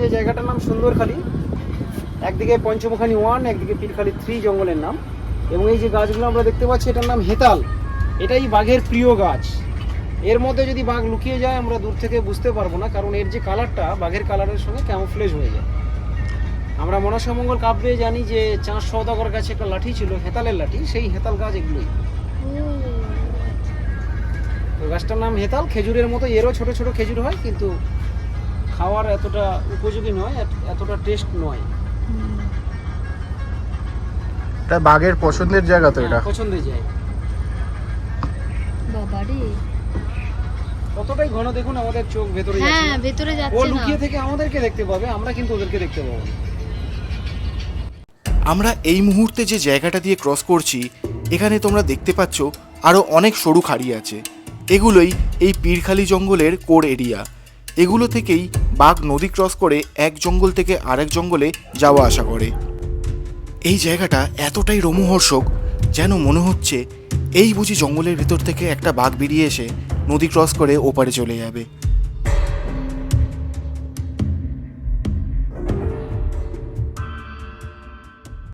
যে জায়গাটার নাম সুন্দরখালী একদিকে পঞ্চমুখানি ওয়ান একদিকে পীরখালি থ্রি জঙ্গলের নাম। এবং এই যে গাছগুলো আমরা দেখতে পাচ্ছি এটার নাম হেতাল। এটাই বাঘের প্রিয় গাছ। এর মধ্যে যদি বাঘ লুকিয়ে যায় আমরা দূর থেকে বুঝতে পারব না কারণ এর যে কালারটা বাঘের কালারের সঙ্গে ক্যামোফ্লেজ হয়ে যায়। আমরা মনসামঙ্গল কাব্যে জানি যে চাঁদ সৌদাগর গাছে একটা লাঠি ছিল হেতালের লাঠি। সেই হেতাল গাছ এগুলোই। তো গাছটার নাম হেতাল। খেজুরের মতো এরও ছোট ছোট খেজুর হয় কিন্তু খাওয়ার এতটা উপযোগী নয় এতটা টেস্ট নয়। এটা বাঘের পছন্দের জায়গা তো এটা। হ্যাঁ, পছন্দের জায়গা। বাবারে। কতটাই ঘন দেখুন আমাদের চোখ ভেতরে যাচ্ছে হ্যাঁ ভেতরে যাচ্ছে না। ও লুকিয়ে থেকে আমাদেরকে দেখতে পাবে আমরা কিন্তু ওদেরকে দেখতে পাবো না। আমরা এই মুহূর্তে যে জায়গাটা দিয়ে ক্রস করছি এখানে তোমরা দেখতে পাচ্ছ আরও অনেক সরু খাড়ি আছে। এগুলোই এই পীরখালি জঙ্গলের কোর এরিয়া এগুলো থেকেই বাঘ নদী ক্রস করে এক জঙ্গল থেকে আরেক জঙ্গলে যাওয়া আসা করে। এই জায়গাটা এতটাই রোমহর্ষক যেন মনে হচ্ছে এই বুঝি জঙ্গলের ভিতর থেকে একটা বাঘ বেরিয়ে এসে নদী ক্রস করে ওপারে চলে যাবে।